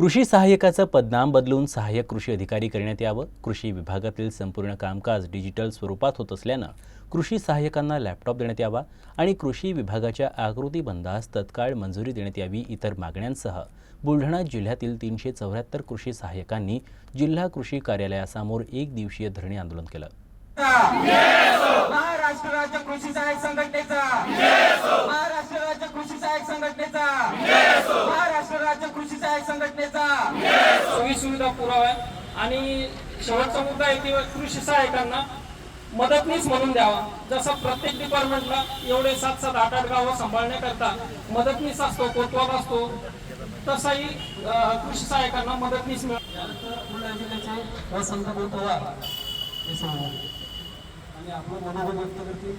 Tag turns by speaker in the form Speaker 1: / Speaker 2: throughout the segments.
Speaker 1: कृषी सहाय्यकाचं पदनाम बदलून सहाय्यक कृषी अधिकारी करण्यात यावं. कृषी विभागातील संपूर्ण कामकाज डिजिटल स्वरूपात होत असल्यानं कृषी सहाय्यकांना लॅपटॉप देण्यात यावा आणि कृषी विभागाच्या आकृतीबंधास तत्काळ मंजुरी देण्यात यावी इतर मागण्यांसह. बुलढाणा जिल्ह्यातील तीनशे चौऱ्याहत्तर कृषी सहाय्यकांनी जिल्हा कृषी कार्यालयासमोर एक दिवशीय धरणे आंदोलन केलं.
Speaker 2: सहाय्यक संघटनेचा.
Speaker 3: सोयी सुविधा पुराव्या आणि शेवटचा मुद्दा आहे की कृषी सहाय्यकांना मदतनीस म्हणून द्यावा. जसं प्रत्येक डिपार्टमेंटला एवढे सात सात आठ आठ गावं सांभाळण्याकरता मदतनीस असतो कोतवाल असतो तसाही कृषी सहाय्यकांना मदतनीस
Speaker 2: पवार हे आणि आपलं व्यक्त करतील.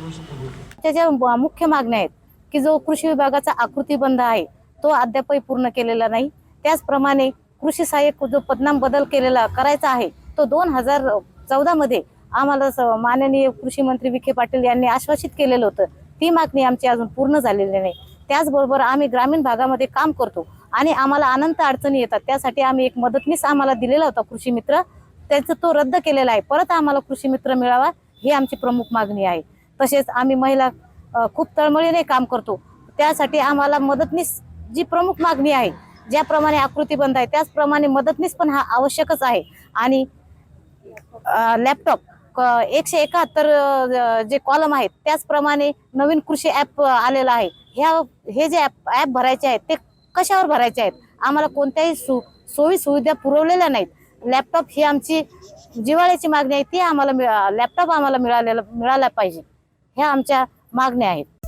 Speaker 2: बोलतील.
Speaker 4: त्याच्या मुख्य मागण्या आहेत की जो कृषी विभागाचा आकृतीबंध आहे तो अद्यापही पूर्ण केलेला नाही. त्याचप्रमाणे कृषी सहाय्यक जो पदनाम बदल केलेला करायचा आहे तो दोन हजार चौदा मध्ये आम्हाला स- माननीय कृषी मंत्री विखे पाटील यांनी आश्वासित केलेलं होतं. ती मागणी आमची अजून पूर्ण झालेली नाही. त्याचबरोबर आम्ही ग्रामीण भागामध्ये काम करतो आणि आम्हाला अनंत अडचणी येतात त्यासाठी आम्ही एक मदतनीस आम्हाला दिलेला होता कृषी मित्र. त्याचं तो रद्द केलेला आहे. परत आम्हाला कृषी मित्र मिळावा ही आमची प्रमुख मागणी आहे. तसेच आम्ही महिला खूप तळमळीने काम करतो. त्यासाठी आम्हाला मदतनीस जी प्रमुख मागणी आहे ज्याप्रमाणे आकृतीबंध आहे त्याचप्रमाणे मदतनीस पण हा आवश्यकच आहे. आणि लॅपटॉप एकशे एकाहत्तर जे कॉलम आहेत त्याचप्रमाणे नवीन कृषी ॲप आलेला आहे. ह्या हे जे ॲप ॲप भरायचे आहेत ते कशावर भरायचे आहेत? आम्हाला कोणत्याही सु सोयी सुविधा पुरवलेल्या नाहीत. लॅपटॉप ही आमची जिव्हाळ्याची मागणी आहे ती आम्हाला लॅपटॉप आम्हाला मिळालेला मिळाला पाहिजे. ह्या आमच्या मागण्या आहेत.